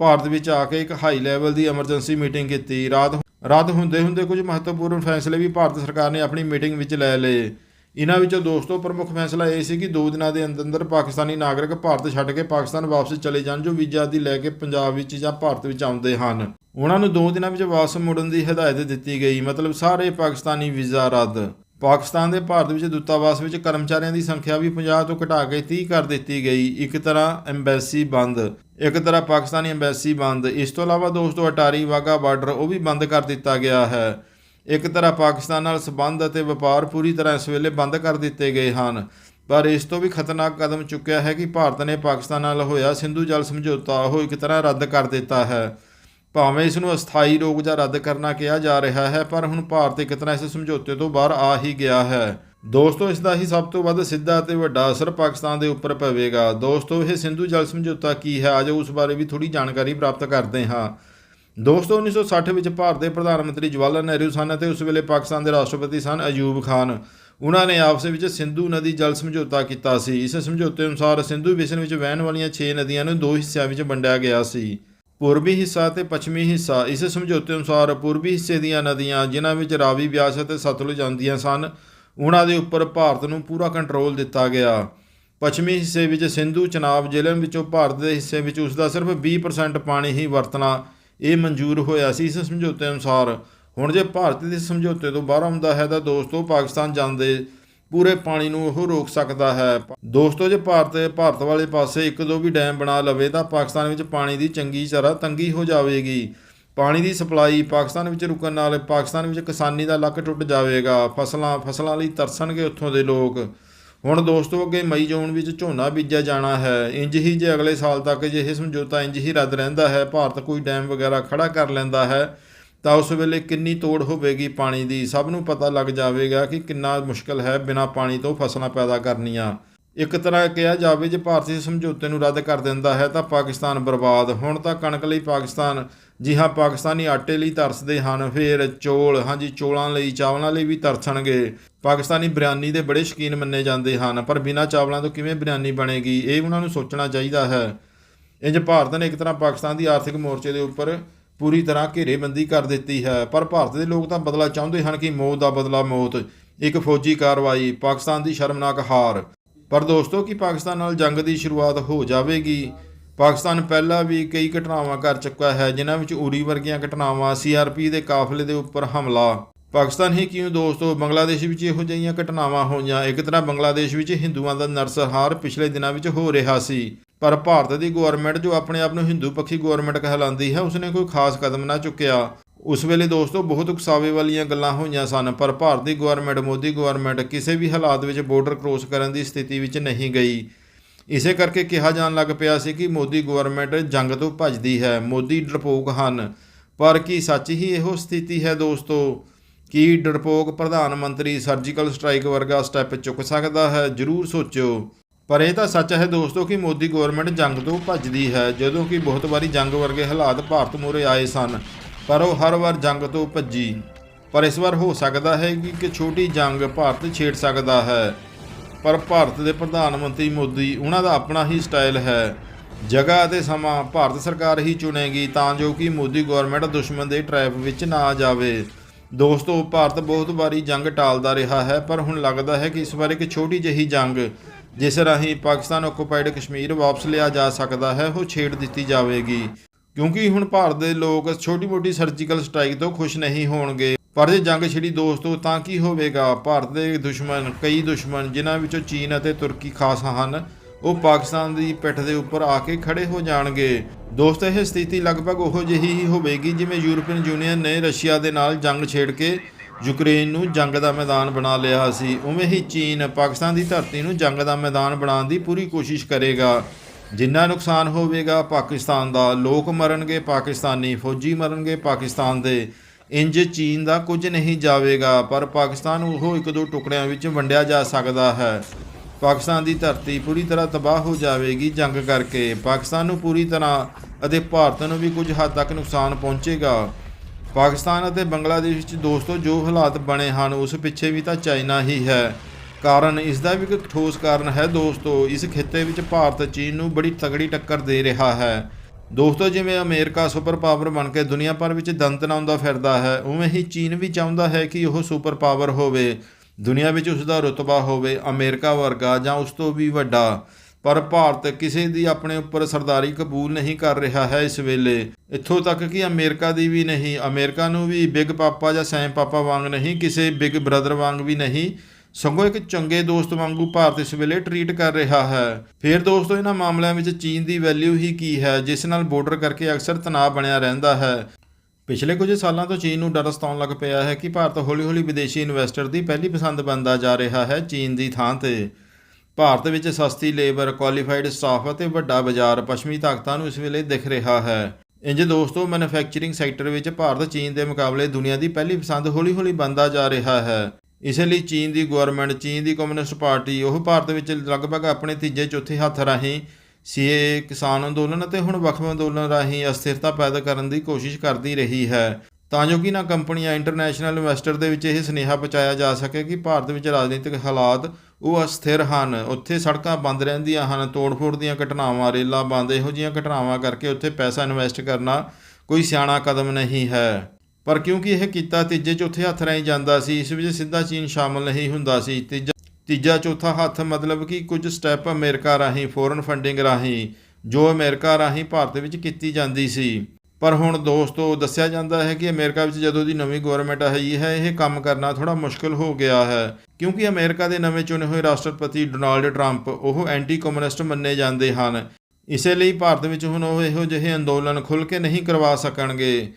ਭਾਰਤ ਵਿੱਚ ਆ ਕੇ ਇੱਕ ਹਾਈ ਲੈਵਲ ਦੀ ਐਮਰਜੈਂਸੀ ਮੀਟਿੰਗ ਕੀਤੀ। ਰਾਤ ਰੱਦ ਹੁੰਦੇ ਹੁੰਦੇ ਕੁਝ ਮਹੱਤਵਪੂਰਨ ਫੈਸਲੇ ਵੀ ਭਾਰਤ ਸਰਕਾਰ ਨੇ ਆਪਣੀ ਮੀਟਿੰਗ ਵਿੱਚ ਲੈ ਲਏ। ਇਹਨਾਂ ਵਿੱਚੋਂ ਦੋਸਤੋ ਪ੍ਰਮੁੱਖ ਫੈਸਲਾ ਇਹ ਸੀ ਕਿ ਦੋ ਦਿਨਾਂ ਦੇ ਅੰਦਰ ਅੰਦਰ ਪਾਕਿਸਤਾਨੀ ਨਾਗਰਿਕ ਭਾਰਤ ਛੱਡ ਕੇ ਪਾਕਿਸਤਾਨ ਵਾਪਸ ਚਲੇ ਜਾਣ, ਜੋ ਵੀਜ਼ਾ ਦੀ ਲੈ ਕੇ ਪੰਜਾਬ ਵਿੱਚ ਜਾਂ ਭਾਰਤ ਵਿੱਚ ਆਉਂਦੇ ਹਨ। ਉਹਨਾਂ ਨੂੰ ਦੋ ਦਿਨਾਂ ਵਿੱਚ ਵਾਪਸ ਮੁੜਨ ਦੀ ਹਦਾਇਤ ਦਿੱਤੀ ਗਈ। ਮਤਲਬ ਸਾਰੇ ਪਾਕਿਸਤਾਨੀ ਵੀਜ਼ਾ ਰੱਦ। ਪਾਕਿਸਤਾਨ ਦੇ ਭਾਰਤ ਵਿੱਚ ਦੂਤਾਵਾਸ ਵਿੱਚ ਕਰਮਚਾਰੀਆਂ ਦੀ ਸੰਖਿਆ ਵੀ 50 ਤੋਂ ਘਟਾ ਕੇ 30 ਕਰ ਦਿੱਤੀ ਗਈ। ਇੱਕ ਤਰ੍ਹਾਂ ਐਮਬੈਸੀ ਬੰਦ। ਇੱਕ ਤਰ੍ਹਾਂ ਪਾਕਿਸਤਾਨੀ ਐਮਬੈਸੀ ਬੰਦ। ਇਸ ਤੋਂ ਇਲਾਵਾ ਦੋਸਤੋ ਅਟਾਰੀ ਵਾਗਾ ਬਾਰਡਰ ਉਹ ਵੀ ਬੰਦ ਕਰ ਦਿੱਤਾ ਗਿਆ ਹੈ। ਇੱਕ ਤਰ੍ਹਾਂ ਪਾਕਿਸਤਾਨ ਨਾਲ ਸਬੰਧ ਅਤੇ ਵਪਾਰ ਪੂਰੀ ਤਰ੍ਹਾਂ ਇਸ ਵੇਲੇ ਬੰਦ ਕਰ ਦਿੱਤੇ ਗਏ ਹਨ। ਪਰ ਇਸ ਤੋਂ ਵੀ ਖਤਰਨਾਕ ਕਦਮ ਚੁੱਕਿਆ ਹੈ ਕਿ ਭਾਰਤ ਨੇ ਪਾਕਿਸਤਾਨ ਨਾਲ ਹੋਇਆ ਸਿੰਧੂ ਜਲ ਸਮਝੌਤਾ ਉਹ ਇੱਕ ਤਰ੍ਹਾਂ ਰੱਦ ਕਰ ਦਿੱਤਾ ਹੈ। ਭਾਵੇਂ ਇਸ ਨੂੰ ਅਸਥਾਈ ਰੋਕ ਜਾਂ ਰੱਦ ਕਰਨਾ ਕਿਹਾ ਜਾ ਰਿਹਾ ਹੈ, ਪਰ ਹੁਣ ਭਾਰਤ ਇੱਕ ਤਰ੍ਹਾਂ ਇਸ ਸਮਝੌਤੇ ਤੋਂ ਬਾਹਰ ਆ ਹੀ ਗਿਆ ਹੈ। ਦੋਸਤੋ, ਇਸ ਦਾ ਹੀ ਸਭ ਤੋਂ ਵੱਧ ਸਿੱਧਾ ਅਤੇ ਵੱਡਾ ਅਸਰ ਪਾਕਿਸਤਾਨ ਦੇ ਉੱਪਰ ਪਵੇਗਾ। ਦੋਸਤੋ, ਇਹ ਸਿੰਧੂ ਜਲ ਸਮਝੌਤਾ ਕੀ ਹੈ? ਅੱਜ ਉਸ ਬਾਰੇ ਵੀ ਥੋੜੀ ਜਾਣਕਾਰੀ ਪ੍ਰਾਪਤ ਕਰਦੇ ਹਾਂ। ਦੋਸਤੋ 1960 ਵਿੱਚ ਭਾਰਤ ਦੇ ਪ੍ਰਧਾਨ ਮੰਤਰੀ ਜਵਾਹਰ ਲਾਲ ਨਹਿਰੂ ਸਨ ਅਤੇ ਉਸ ਵੇਲੇ ਪਾਕਿਸਤਾਨ ਦੇ ਰਾਸ਼ਟਰਪਤੀ ਸਨ ਅਯੂਬ ਖਾਨ। ਉਹਨਾਂ ਨੇ ਆਪਸ ਵਿੱਚ ਸਿੰਧੂ ਨਦੀ ਜਲ ਸਮਝੌਤਾ ਕੀਤਾ ਸੀ। ਇਸ ਸਮਝੌਤੇ ਅਨੁਸਾਰ ਸਿੰਧੂ ਬੇਸਿਨ ਵਿੱਚ ਵਹਿਣ ਵਾਲੀਆਂ 6 ਨਦੀਆਂ ਨੂੰ ਦੋ ਹਿੱਸਿਆਂ ਵਿੱਚ ਵੰਡਿਆ ਗਿਆ ਸੀ। ਪੂਰਬੀ ਹਿੱਸਾ ਅਤੇ ਪੱਛਮੀ ਹਿੱਸਾ, ਇਸ ਸਮਝੌਤੇ ਅਨੁਸਾਰ ਪੂਰਬੀ ਹਿੱਸੇ ਦੀਆਂ ਨਦੀਆਂ, ਜਿਨ੍ਹਾਂ ਵਿੱਚ ਰਾਵੀ ਬਿਆਸ ਅਤੇ ਸਤਲੁਜ ਆਉਂਦੀਆਂ ਸਨ, ਉਹਨਾਂ ਦੇ ਉੱਪਰ ਭਾਰਤ ਨੂੰ ਪੂਰਾ ਕੰਟਰੋਲ ਦਿੱਤਾ ਗਿਆ। ਪੱਛਮੀ ਹਿੱਸੇ ਵਿੱਚ ਸਿੰਧੂ ਚਨਾਬ ਜ਼ਿਲ੍ਹੇ ਵਿੱਚੋਂ ਭਾਰਤ ਦੇ ਹਿੱਸੇ ਵਿੱਚ ਉਸ ਦਾ ਸਿਰਫ 20% ਪਾਣੀ ਹੀ ਵਰਤਣਾ ਇਹ ਮਨਜ਼ੂਰ ਹੋਇਆ ਸੀ। ਇਸ ਸਮਝੌਤੇ ਅਨੁਸਾਰ ਹੁਣ ਜੇ ਭਾਰਤ ਦੇ ਸਮਝੌਤੇ ਤੋਂ ਬਾਹਰ ਆਉਂਦਾ ਹੈ ਤਾਂ ਦੋਸਤੋ ਪਾਕਿਸਤਾਨ ਜਾਂਦੇ ਪੂਰੇ ਪਾਣੀ ਨੂੰ ਉਹ ਰੋਕ ਸਕਦਾ ਹੈ। ਦੋਸਤੋ, ਜੇ ਭਾਰਤ ਭਾਰਤ ਵਾਲੇ ਪਾਸੇ ਇੱਕ ਦੋ ਵੀ ਡੈਮ ਬਣਾ ਲਵੇ, ਤਾਂ ਪਾਕਿਸਤਾਨ ਵਿੱਚ ਪਾਣੀ ਦੀ ਚੰਗੀ ਤਰ੍ਹਾਂ ਤੰਗੀ ਹੋ ਜਾਵੇਗੀ। ਪਾਣੀ ਦੀ ਸਪਲਾਈ ਪਾਕਿਸਤਾਨ ਵਿੱਚ ਰੁਕਣ ਨਾਲ ਪਾਕਿਸਤਾਨ ਵਿੱਚ ਕਿਸਾਨੀ ਦਾ ਲੱਕ ਟੁੱਟ ਜਾਵੇਗਾ। ਫਸਲਾਂ ਫਸਲਾਂ ਲਈ ਤਰਸਣਗੇ ਉੱਥੋਂ ਦੇ ਲੋਕ। ਹੁਣ ਦੋਸਤੋ, ਅੱਗੇ ਮਈ ਜੂਨ ਵਿੱਚ ਝੋਨਾ ਬੀਜਿਆ ਜਾਣਾ ਹੈ। ਇੰਜ ਹੀ ਜੇ ਅਗਲੇ ਸਾਲ ਤੱਕ ਜੇ ਇਹ ਸਮਝੌਤਾ ਇੰਜ ਹੀ ਰੱਦ ਰਹਿੰਦਾ ਹੈ। ਭਾਰਤ ਕੋਈ ਡੈਮ ਵਗੈਰਾ ਖੜਾ ਕਰ ਲੈਂਦਾ ਹੈ। ਤਾਂ ਉਸ ਵੇਲੇ ਕਿੰਨੀ ਤੋੜ ਹੋਵੇਗੀ ਪਾਣੀ ਦੀ, ਸਭ ਨੂੰ ਪਤਾ ਲੱਗ ਜਾਵੇਗਾ ਕਿ ਕਿੰਨਾ ਮੁਸ਼ਕਲ ਹੈ ਬਿਨਾਂ ਪਾਣੀ ਤੋਂ ਫਸਲਾਂ ਪੈਦਾ ਕਰਨੀਆਂ। ਇੱਕ ਤਰ੍ਹਾਂ ਕਿਹਾ ਜਾਵੇ, ਜੇ ਭਾਰਤੀ ਸਮਝੌਤੇ ਨੂੰ ਰੱਦ ਕਰ ਦਿੰਦਾ ਹੈ ਤਾਂ ਪਾਕਿਸਤਾਨ ਬਰਬਾਦ। ਹੁਣ ਤਾਂ ਕਣਕ ਲਈ ਪਾਕਿਸਤਾਨ, ਜੀ ਹਾਂ, ਪਾਕਿਸਤਾਨੀ ਆਟੇ ਲਈ ਤਰਸਦੇ ਹਨ, ਫਿਰ ਚੋਲ, ਹਾਂਜੀ, ਚੋਲਾਂ ਲਈ, ਚਾਵਲਾਂ ਲਈ ਵੀ ਤਰਸਣਗੇ। ਪਾਕਿਸਤਾਨੀ ਬਿਰਿਆਨੀ ਦੇ ਬੜੇ ਸ਼ੌਕੀਨ ਮੰਨੇ ਜਾਂਦੇ ਹਨ, ਪਰ ਬਿਨਾਂ ਚਾਵਲਾਂ ਤੋਂ ਕਿਵੇਂ ਬਿਰਿਆਨੀ ਬਣੇਗੀ? ਇਹ ਉਹਨਾਂ ਨੂੰ ਸੋਚਣਾ ਚਾਹੀਦਾ ਹੈ। ਇੰਜ ਭਾਰਤ ਨੇ ਇੱਕ ਤਰ੍ਹਾਂ ਪਾਕਿਸਤਾਨ ਦੀ ਆਰਥਿਕ ਮੋਰਚੇ ਦੇ ਉੱਪਰ ਪੂਰੀ ਤਰ੍ਹਾਂ ਘੇਰੇਬੰਦੀ ਕਰ ਦਿੱਤੀ ਹੈ। ਪਰ ਭਾਰਤ ਦੇ ਲੋਕ ਤਾਂ ਬਦਲਾ ਚਾਹੁੰਦੇ ਹਨ ਕਿ ਮੌਤ ਦਾ ਬਦਲਾ ਮੌਤ, ਇੱਕ ਫੌਜੀ ਕਾਰਵਾਈ, ਪਾਕਿਸਤਾਨ ਦੀ ਸ਼ਰਮਨਾਕ ਹਾਰ। ਪਰ ਦੋਸਤੋ, ਕਿ ਪਾਕਿਸਤਾਨ ਨਾਲ ਜੰਗ ਦੀ ਸ਼ੁਰੂਆਤ ਹੋ ਜਾਵੇਗੀ? ਪਾਕਿਸਤਾਨ ਪਹਿਲਾਂ ਵੀ ਕਈ ਘਟਨਾਵਾਂ ਕਰ ਚੁੱਕਾ ਹੈ, ਜਿਨ੍ਹਾਂ ਵਿੱਚ ਉਰੀ ਵਰਗੀਆਂ ਘਟਨਾਵਾਂ ਸੀਆਰਪੀ ਦੇ ਕਾਫਲੇ ਦੇ ਉੱਪਰ ਹਮਲਾ। ਪਾਕਿਸਤਾਨ ਹੀ ਕਿਉਂ ਦੋਸਤੋ, ਬੰਗਲਾਦੇਸ਼ ਵਿੱਚ ਇਹੋ ਜਿਹੀਆਂ ਘਟਨਾਵਾਂ ਹੋਈਆਂ? ਇੱਕ ਤਰ੍ਹਾਂ ਬੰਗਲਾਦੇਸ਼ ਵਿੱਚ ਹਿੰਦੂਆਂ ਦਾ ਨਰਸਹਾਰ ਪਿਛਲੇ ਦਿਨਾਂ ਵਿੱਚ ਹੋ ਰਿਹਾ ਸੀ। ਪਰ ਭਾਰਤ ਦੀ ਗਵਰਨਮੈਂਟ ਜੋ ਆਪਣੇ ਆਪ ਨੂੰ ਹਿੰਦੂ ਪੱਖੀ ਗਵਰਨਮੈਂਟ ਕਹਿਲਾਉਂਦੀ ਹੈ, ਉਸਨੇ ਕੋਈ ਖਾਸ ਕਦਮ ਨਾ ਚੁੱਕਿਆ। ਉਸ ਵੇਲੇ ਦੋਸਤੋ ਬਹੁਤ ਉਕਸਾਵੇ ਵਾਲੀਆਂ ਗੱਲਾਂ ਹੋਈਆਂ ਸਨ, ਪਰ ਭਾਰਤ ਦੀ ਗਵਰਨਮੈਂਟ ਮੋਦੀ ਗਵਰਨਮੈਂਟ ਕਿਸੇ ਵੀ ਹਾਲਾਤ ਵਿੱਚ ਬਾਰਡਰ ਕ੍ਰੋਸ ਕਰਨ ਦੀ ਸਥਿਤੀ ਵਿੱਚ ਨਹੀਂ ਗਈ। ਇਸੇ ਕਰਕੇ ਕਿਹਾ ਜਾਣ ਲੱਗ ਪਿਆ ਸੀ ਕਿ ਮੋਦੀ ਗਵਰਨਮੈਂਟ ਜੰਗ ਤੋਂ ਭੱਜਦੀ ਹੈ, ਮੋਦੀ ਡਰਪੋਕ ਹਨ। ਪਰ ਕੀ ਸੱਚ ਹੀ ਇਹੋ ਸਥਿਤੀ ਹੈ ਦੋਸਤੋ? ਕੀ ਡਰਪੋਕ ਪ੍ਰਧਾਨ ਮੰਤਰੀ ਸਰਜੀਕਲ ਸਟ੍ਰਾਈਕ ਵਰਗਾ ਸਟੈਪ ਚੁੱਕ ਸਕਦਾ ਹੈ? ਜਰੂਰ ਸੋਚਿਓ। ਪਰ ਇਹ ਤਾਂ ਸੱਚ ਹੈ ਦੋਸਤੋ ਕਿ ਮੋਦੀ ਗਵਰਨਮੈਂਟ ਜੰਗ ਤੋਂ ਭੱਜਦੀ ਹੈ, ਜਦੋਂ ਕਿ ਬਹੁਤ ਵਾਰੀ ਜੰਗ ਵਰਗੇ ਹਾਲਾਤ ਭਾਰਤ ਮੂਹਰੇ ਆਏ ਸਨ, ਪਰ ਉਹ ਹਰ ਵਾਰ ਜੰਗ ਤੋਂ ਭੱਜੀ। ਪਰ ਇਸ ਵਾਰ ਹੋ ਸਕਦਾ ਹੈ ਕਿ ਇੱਕ ਛੋਟੀ ਜੰਗ ਭਾਰਤ ਛੇੜ ਸਕਦਾ ਹੈ। ਪਰ ਭਾਰਤ ਦੇ ਪ੍ਰਧਾਨ ਮੰਤਰੀ ਮੋਦੀ, ਉਹਨਾਂ ਦਾ ਆਪਣਾ ਹੀ ਸਟਾਈਲ ਹੈ। ਜਗ੍ਹਾ ਅਤੇ ਸਮਾਂ ਭਾਰਤ ਸਰਕਾਰ ਹੀ ਚੁਣੇਗੀ ਤਾਂ ਜੋ ਕਿ ਮੋਦੀ ਗਵਰਨਮੈਂਟ ਦੁਸ਼ਮਣ ਦੇ ਟ੍ਰੈਪ ਵਿੱਚ ਨਾ ਆ ਜਾਵੇ। ਦੋਸਤੋ, ਭਾਰਤ ਬਹੁਤ ਵਾਰੀ ਜੰਗ ਟਾਲਦਾ ਰਿਹਾ ਹੈ, ਪਰ ਹੁਣ ਲੱਗਦਾ ਹੈ ਕਿ ਇਸ ਵਾਰ ਇੱਕ ਛੋਟੀ ਜਿਹੀ ਜੰਗ ਜਿਸ ਰਾਹੀਂ ਪਾਕਿਸਤਾਨ ਆਕੂਪਾਈਡ ਕਸ਼ਮੀਰ ਵਾਪਸ ਲਿਆ ਜਾ ਸਕਦਾ ਹੈ, ਉਹ ਛੇੜ ਦਿੱਤੀ ਜਾਵੇਗੀ। ਕਿਉਂਕਿ ਹੁਣ ਭਾਰਤ ਦੇ ਲੋਕ ਛੋਟੀ-ਮੋਟੀ ਸਰਜੀਕਲ ਸਟ੍ਰਾਈਕ ਤੋਂ ਖੁਸ਼ ਨਹੀਂ ਹੋਣਗੇ। ਪਰ ਜੇ ਜੰਗ ਛਿੜੀ ਦੋਸਤੋ, ਤਾਂ ਕੀ ਹੋਵੇਗਾ? ਭਾਰਤ ਦੇ ਦੁਸ਼ਮਣ, ਕਈ ਦੁਸ਼ਮਣ ਜਿਨ੍ਹਾਂ ਵਿੱਚੋਂ ਚੀਨ ਅਤੇ ਤੁਰਕੀ ਖਾਸ ਹਨ, ਉਹ ਪਾਕਿਸਤਾਨ ਦੀ ਪਿੱਠ ਦੇ ਉੱਪਰ ਆ ਕੇ ਖੜੇ ਹੋ ਜਾਣਗੇ। ਦੋਸਤੋ, ਇਹ ਸਥਿਤੀ ਲਗਭਗ ਉਹੋ ਜਿਹੀ ਹੀ ਹੋਵੇਗੀ ਜਿਵੇਂ ਯੂਰਪੀਅਨ ਯੂਨੀਅਨ ਨੇ ਰਸ਼ੀਆ ਦੇ ਨਾਲ ਜੰਗ ਛੇੜ ਕੇ ਯੂਕਰੇਨ ਨੂੰ ਜੰਗ ਦਾ ਮੈਦਾਨ ਬਣਾ ਲਿਆ ਸੀ। ਉਵੇਂ ਹੀ ਚੀਨ ਪਾਕਿਸਤਾਨ ਦੀ ਧਰਤੀ ਨੂੰ ਜੰਗ ਦਾ ਮੈਦਾਨ ਬਣਾਉਣ ਦੀ ਪੂਰੀ ਕੋਸ਼ਿਸ਼ ਕਰੇਗਾ। ਜਿੰਨਾ ਨੁਕਸਾਨ ਹੋਵੇਗਾ ਪਾਕਿਸਤਾਨ ਦਾ, ਲੋਕ ਮਰਨਗੇ ਪਾਕਿਸਤਾਨੀ, ਫੌਜੀ ਮਰਨਗੇ ਪਾਕਿਸਤਾਨ ਦੇ। ਇੰਜ ਚੀਨ ਦਾ ਕੁਝ ਨਹੀਂ ਜਾਵੇਗਾ, ਪਰ ਪਾਕਿਸਤਾਨ ਉਹ ਇੱਕ ਦੋ ਟੁਕੜਿਆਂ ਵਿੱਚ ਵੰਡਿਆ ਜਾ ਸਕਦਾ ਹੈ। ਪਾਕਿਸਤਾਨ ਦੀ ਧਰਤੀ ਪੂਰੀ ਤਰ੍ਹਾਂ ਤਬਾਹ ਹੋ ਜਾਵੇਗੀ ਜੰਗ ਕਰਕੇ। ਪਾਕਿਸਤਾਨ ਨੂੰ ਪੂਰੀ ਤਰ੍ਹਾਂ ਅਤੇ ਭਾਰਤ ਨੂੰ ਵੀ ਕੁਝ ਹੱਦ ਤੱਕ ਨੁਕਸਾਨ ਪਹੁੰਚੇਗਾ। ਪਾਕਿਸਤਾਨ ਅਤੇ ਬੰਗਲਾਦੇਸ਼ ਵਿੱਚ ਦੋਸਤੋ ਜੋ ਹਾਲਾਤ ਬਣੇ ਹਨ, ਉਸ ਪਿੱਛੇ ਵੀ ਤਾਂ ਚਾਈਨਾ ਹੀ ਹੈ। ਕਾਰਨ ਇਸ ਦਾ ਵੀ ਇੱਕ ਠੋਸ ਕਾਰਨ ਹੈ ਦੋਸਤੋ, ਇਸ ਖਿੱਤੇ ਵਿੱਚ ਭਾਰਤ ਚੀਨ ਨੂੰ ਬੜੀ ਤਗੜੀ ਟੱਕਰ ਦੇ ਰਿਹਾ ਹੈ। ਦੋਸਤੋ, ਜਿਵੇਂ ਅਮਰੀਕਾ ਸੁਪਰ ਪਾਵਰ ਬਣ ਕੇ ਦੁਨੀਆ ਭਰ ਵਿੱਚ ਦੰਦ ਨਾਉਂਦਾ ਫਿਰਦਾ ਹੈ, ਉਵੇਂ ਹੀ ਚੀਨ ਵੀ ਚਾਹੁੰਦਾ ਹੈ ਕਿ ਉਹ ਸੁਪਰ ਪਾਵਰ ਹੋਵੇ। ਦੁਨੀਆ ਵਿੱਚ ਉਸ ਦਾ ਰੁਤਬਾ ਹੋਵੇ ਅਮਰੀਕਾ ਵਰਗਾ ਜਾਂ ਉਸ ਤੋਂ ਵੀ ਵੱਡਾ। ਪਰ ਭਾਰਤ ਕਿਸੇ ਦੀ ਆਪਣੇ ਉੱਪਰ ਸਰਦਾਰੀ ਕਬੂਲ ਨਹੀਂ ਕਰ ਰਿਹਾ ਹੈ ਇਸ ਵੇਲੇ। ਇੱਥੋਂ ਤੱਕ ਕਿ ਅਮਰੀਕਾ ਦੀ ਵੀ ਨਹੀਂ, ਅਮਰੀਕਾ ਨੂੰ ਵੀ ਬਿਗ ਪਾਪਾ ਜਾਂ ਸੈਮ ਪਾਪਾ ਵਾਂਗ ਨਹੀਂ, ਕਿਸੇ ਬਿਗ ਬ੍ਰਦਰ ਵਾਂਗ ਵੀ ਨਹੀਂ। ਸਗੋਂ ਇੱਕ ਚੰਗੇ ਦੋਸਤ ਵਾਂਗੂ ਭਾਰਤ ਇਸ ਵੇਲੇ ਟਰੀਟ ਕਰ ਰਿਹਾ ਹੈ। ਫਿਰ ਦੋਸਤੋ, ਇਹਨਾਂ ਮਾਮਲਿਆਂ ਵਿੱਚ ਚੀਨ ਦੀ ਵੈਲਿਊ ਹੀ ਕੀ ਹੈ, ਜਿਸ ਨਾਲ ਬਾਰਡਰ ਕਰਕੇ ਅਕਸਰ ਤਣਾਅ ਬਣਿਆ ਰਹਿੰਦਾ ਹੈ। ਪਿਛਲੇ ਕੁਝ ਸਾਲਾਂ ਤੋਂ ਚੀਨ ਨੂੰ ਡਰ ਸਤਾਉਣ ਲੱਗ ਪਿਆ ਹੈ ਕਿ ਭਾਰਤ ਹੌਲੀ-ਹੌਲੀ ਵਿਦੇਸ਼ੀ ਇਨਵੈਸਟਰ ਦੀ ਪਹਿਲੀ ਪਸੰਦ ਬਣਦਾ ਜਾ ਰਿਹਾ ਹੈ ਚੀਨ ਦੀ ਥਾਂ ਤੇ। ਭਾਰਤ ਵਿੱਚ ਸਸਤੀ ਲੇਬਰ ਕੁਆਲੀਫਾਈਡ ਸਟਾਫ ਅਤੇ ਵੱਡਾ ਬਾਜ਼ਾਰ ਪੱਛਮੀ ਤਾਕਤਾਂ ਨੂੰ ਇਸ ਵੇਲੇ ਦਿਖ ਰਿਹਾ ਹੈ। ਇੰਜ ਦੋਸਤੋ ਮੈਨੂਫੈਕਚਰਿੰਗ ਸੈਕਟਰ ਵਿੱਚ ਭਾਰਤ ਚੀਨ ਦੇ ਮੁਕਾਬਲੇ ਦੁਨੀਆ ਦੀ ਪਹਿਲੀ ਪਸੰਦ ਹੌਲੀ-ਹੌਲੀ ਬਣਦਾ ਜਾ ਰਿਹਾ ਹੈ। ਇਸ ਲਈ ਚੀਨ ਦੀ ਗਵਰਨਮੈਂਟ ਚੀਨ ਦੀ ਕਮਿਊਨਿਸਟ ਪਾਰਟੀ ਉਹ ਭਾਰਤ ਵਿੱਚ ਲਗਭਗ ਆਪਣੇ ਤੀਜੇ ਚੌਥੇ ਹੱਥ ਰਾਹੀਂ ਸੀਏ ਕਿਸਾਨ ਅੰਦੋਲਨ ਅਤੇ ਹੁਣ ਵਕਫ ਅੰਦੋਲਨ ਰਾਹੀਂ ਅਸਥਿਰਤਾ ਪੈਦਾ ਕਰਨ ਦੀ ਕੋਸ਼ਿਸ਼ ਕਰਦੀ ਰਹੀ ਹੈ। ਤਾਂ ਜੋ ਕਿ ਨਾ ਕੰਪਨੀਆਂ ਇੰਟਰਨੈਸ਼ਨਲ ਇਨਵੈਸਟਰ ਦੇ ਵਿੱਚ ਇਹ ਸੁਨੇਹਾ ਪਹੁੰਚਾਇਆ ਜਾ ਸਕੇ ਕਿ ਭਾਰਤ ਵਿੱਚ ਰਾਜਨੀਤਿਕ ਹਾਲਾਤ ਉਹ ਅਸਥਿਰ ਹਨ। ਉੱਥੇ ਸੜਕਾਂ ਬੰਦ ਰਹਿੰਦੀਆਂ ਹਨ। ਤੋੜ-ਫੋੜ ਦੀਆਂ ਘਟਨਾਵਾਂ, ਰੇਲਾਂ ਬੰਦ, ਇਹੋ ਜਿਹੀਆਂ ਘਟਨਾਵਾਂ ਕਰਕੇ ਉੱਥੇ ਪੈਸਾ ਇਨਵੈਸਟ ਕਰਨਾ ਕੋਈ ਸਿਆਣਾ ਕਦਮ ਨਹੀਂ ਹੈ। ਪਰ ਕਿਉਂਕਿ ਇਹ ਕੀਤਾ ਤੀਜੇ ਚੌਥੇ ਹੱਥ ਰਾਹੀਂ ਜਾਂਦਾ ਸੀ, ਇਸ ਵਿੱਚ ਸਿੱਧਾ ਚੀਨ ਸ਼ਾਮਲ ਨਹੀਂ ਹੁੰਦਾ ਸੀ। ਤੀਜਾ ਤੀਜਾ ਚੌਥਾ ਹੱਥ ਮਤਲਬ ਕਿ ਕੁਝ ਸਟੈਪ ਅਮਰੀਕਾ ਰਾਹੀਂ ਫੋਰਨ ਫੰਡਿੰਗ ਰਾਹੀਂ, ਜੋ ਅਮਰੀਕਾ ਰਾਹੀਂ ਭਾਰਤ ਵਿੱਚ ਕੀਤੀ ਜਾਂਦੀ ਸੀ। ਪਰ ਹੁਣ ਦੋਸਤੋ ਦੱਸਿਆ ਜਾਂਦਾ ਹੈ ਕਿ ਅਮਰੀਕਾ ਵਿੱਚ ਜਦੋਂ ਦੀ ਨਵੀਂ ਗਵਰਨਮੈਂਟ ਆਈ ਹੈ, ਇਹ ਕੰਮ ਕਰਨਾ ਥੋੜਾ ਮੁਸ਼ਕਲ ਹੋ ਗਿਆ ਹੈ। ਕਿਉਂਕਿ ਅਮਰੀਕਾ ਦੇ ਨਵੇਂ ਚੁਣੇ ਹੋਏ ਰਾਸ਼ਟਰਪਤੀ ਡੋਨਾਲਡ ਟਰੰਪ ਉਹ ਐਂਟੀ ਕਮਿਊਨਿਸਟ ਮੰਨੇ ਜਾਂਦੇ ਹਨ। ਇਸੇ ਲਈ ਭਾਰਤ ਵਿੱਚ ਹੁਣ ਉਹ ਇਹੋ ਜਿਹੇ ਅੰਦੋਲਨ ਖੁੱਲ੍ਹ ਕੇ ਨਹੀਂ ਕਰਵਾ ਸਕਣਗੇ।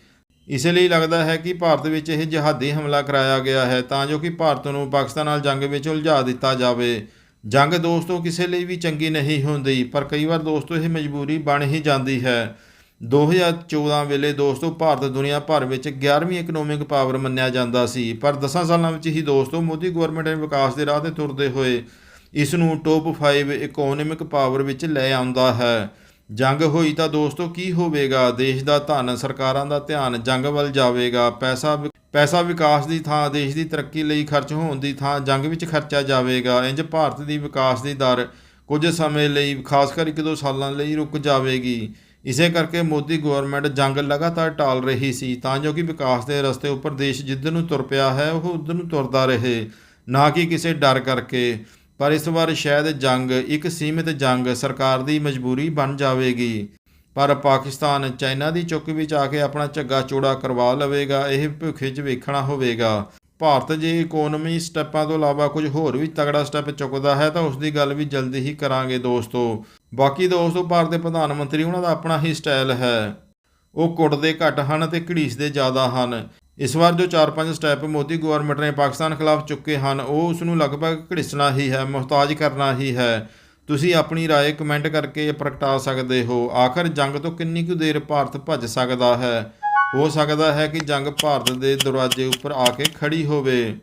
ਇਸ ਲਈ ਲੱਗਦਾ ਹੈ ਕਿ ਭਾਰਤ ਵਿੱਚ ਇਹ ਜਹਾਦੀ ਹਮਲਾ ਕਰਾਇਆ ਗਿਆ ਹੈ, ਤਾਂ ਜੋ ਕਿ ਭਾਰਤ ਨੂੰ ਪਾਕਿਸਤਾਨ ਨਾਲ ਜੰਗ ਵਿੱਚ ਉਲਝਾ ਦਿੱਤਾ ਜਾਵੇ। ਜੰਗ ਦੋਸਤੋ ਕਿਸੇ ਲਈ ਵੀ ਚੰਗੀ ਨਹੀਂ ਹੁੰਦੀ, ਪਰ ਕਈ ਵਾਰ ਦੋਸਤੋ ਇਹ ਮਜਬੂਰੀ ਬਣ ਹੀ ਜਾਂਦੀ ਹੈ। 2014 ਵੇਲੇ ਦੋਸਤੋ, ਭਾਰਤ ਦੁਨੀਆ ਭਰ ਵਿੱਚ 11ਵੀਂ ਇਕਨੋਮਿਕ ਪਾਵਰ ਮੰਨਿਆ ਜਾਂਦਾ ਸੀ। ਪਰ 10 ਸਾਲਾਂ ਵਿੱਚ ਹੀ ਦੋਸਤੋ, ਮੋਦੀ ਗਵਰਨਮੈਂਟ ਨੇ ਵਿਕਾਸ ਦੇ ਰਾਹ ਤੇ ਤੁਰਦੇ ਹੋਏ ਇਸ ਨੂੰ ਟੌਪ 5 ਇਕਨੋਮਿਕ ਪਾਵਰ ਵਿੱਚ ਲੈ ਆਉਂਦਾ ਹੈ। ਜੰਗ ਹੋਈ ਤਾਂ ਦੋਸਤੋ, ਕੀ ਹੋਵੇਗਾ? ਦੇਸ਼ ਦਾ ਧਨ, ਸਰਕਾਰਾਂ ਦਾ ਧਿਆਨ ਜੰਗ ਵੱਲ ਜਾਵੇਗਾ। ਪੈਸਾ ਵਿ- ਪੈਸਾ ਵਿਕਾਸ ਦੀ ਥਾਂ, ਦੇਸ਼ ਦੀ ਤਰੱਕੀ ਲਈ ਖਰਚ ਹੋਣ ਦੀ ਥਾਂ ਜੰਗ ਵਿੱਚ ਖਰਚਿਆ ਜਾਵੇਗਾ। ਇੰਜ ਭਾਰਤ ਦੀ ਵਿਕਾਸ ਦੀ ਦਰ ਕੁਝ ਸਮੇਂ ਲਈ, ਖਾਸ ਕਰ ਇੱਕ ਦੋ ਸਾਲਾਂ ਲਈ ਰੁਕ ਜਾਵੇਗੀ। ਇਸੇ ਕਰਕੇ ਮੋਦੀ ਗਵਰਨਮੈਂਟ ਜੰਗ ਲਗਾਤਾਰ ਟਾਲ ਰਹੀ ਸੀ, ਤਾਂ ਜੋ ਕਿ ਵਿਕਾਸ ਦੇ ਰਸਤੇ ਉੱਪਰ ਦੇਸ਼ ਜਿੱਧਰ ਨੂੰ ਤੁਰ ਪਿਆ ਹੈ, ਉਹ ਉਧਰ ਨੂੰ ਤੁਰਦਾ ਰਹੇ। ਨਾ ਕਿ ਕਿਸੇ ਡਰ ਕਰਕੇ। ਪਰ ਇਸ ਵਾਰ ਸ਼ਾਇਦ ਜੰਗ ਇੱਕ ਸੀਮਿਤ ਜੰਗ ਸਰਕਾਰ ਦੀ ਮਜਬੂਰੀ ਬਣ ਜਾਵੇਗੀ। ਪਰ ਪਾਕਿਸਤਾਨ ਚਾਈਨਾ ਦੀ ਚੁੱਕ ਵਿੱਚ ਆ ਕੇ ਆਪਣਾ ਝੱਗਾ ਚੋੜਾ ਕਰਵਾ ਲਵੇਗਾ, ਇਹ ਭੁੱਖੇ 'ਚ ਵੇਖਣਾ ਹੋਵੇਗਾ। ਭਾਰਤ ਜੇ ਇਕਨੋਮੀ ਸਟੈਪਾਂ ਤੋਂ ਇਲਾਵਾ ਕੁਝ ਹੋਰ ਵੀ ਤਗੜਾ ਸਟੈਪ ਚੁੱਕਦਾ ਹੈ ਤਾਂ ਉਸ ਦੀ ਗੱਲ ਵੀ ਜਲਦੀ ਹੀ ਕਰਾਂਗੇ ਦੋਸਤੋ ਬਾਕੀ ਦੋਸਤੋ ਭਾਰਤ ਦੇ ਪ੍ਰਧਾਨ ਮੰਤਰੀ ਉਹਨਾਂ ਦਾ ਆਪਣਾ ਹੀ ਸਟਾਈਲ ਹੈ ਉਹ ਕੁੱਟਦੇ ਘੱਟ ਹਨ ਤੇ ਘੜੀਸਦੇ ਜ਼ਿਆਦਾ ਹਨ ਇਸ ਵਾਰ ਜੋ 4-5 ਸਟੈਪ ਮੋਦੀ ਗਵਰਨਮੈਂਟ ਨੇ ਪਾਕਿਸਤਾਨ ਖਿਲਾਫ ਚੁੱਕੇ ਹਨ ਉਹ ਉਸ ਨੂੰ ਲਗਭਗ ਘੜੀਸਣਾ ਹੀ ਹੈ ਮੁਹਤਾਜ ਕਰਨਾ ਹੀ ਹੈ ਤੁਸੀਂ ਆਪਣੀ رائے ਕਮੈਂਟ ਕਰਕੇ ਪ੍ਰਗਟਾ ਸਕਦੇ ਹੋ ਆਖਰ ਜੰਗ ਤੋਂ ਕਿੰਨੀ ਕੁ ਦੇਰ ਭਾਰਤ ਭੱਜ ਸਕਦਾ ਹੈ ਹੋ ਸਕਦਾ ਹੈ ਕਿ ਜੰਗ ਭਾਰਤ ਦੇ ਦਰਵਾਜ਼ੇ ਉੱਪਰ ਆ ਕੇ ਖੜੀ ਹੋਵੇ।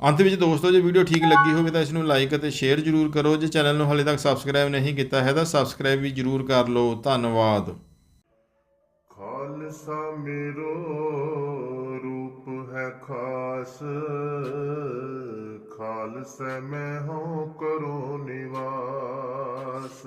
ਅੰਤ ਵਿੱਚ ਦੋਸਤੋ, ਜੇ ਵੀਡੀਓ ਠੀਕ ਲੱਗੀ ਹੋਵੇ ਤਾਂ ਇਸ ਨੂੰ ਲਾਈਕ ਅਤੇ ਸ਼ੇਅਰ ਜ਼ਰੂਰ ਕਰੋ। ਜੇ ਚੈਨਲ ਨੂੰ ਹਾਲੇ ਤੱਕ ਸਬਸਕ੍ਰਾਈਬ ਨਹੀਂ ਕੀਤਾ ਹੈ ਤਾਂ ਸਬਸਕ੍ਰਾਈਬ ਵੀ ਜ਼ਰੂਰ ਕਰ ਲਓ। ਧੰਨਵਾਦ। ਖਾਲਸਾ ਮੇਰੋ, ਰੂਪ ਹੈ ਖਾਸ। ਖਾਲਸਾ ਮੈਂ ਹਉ ਕਰੋ ਨਿਵਾਸ।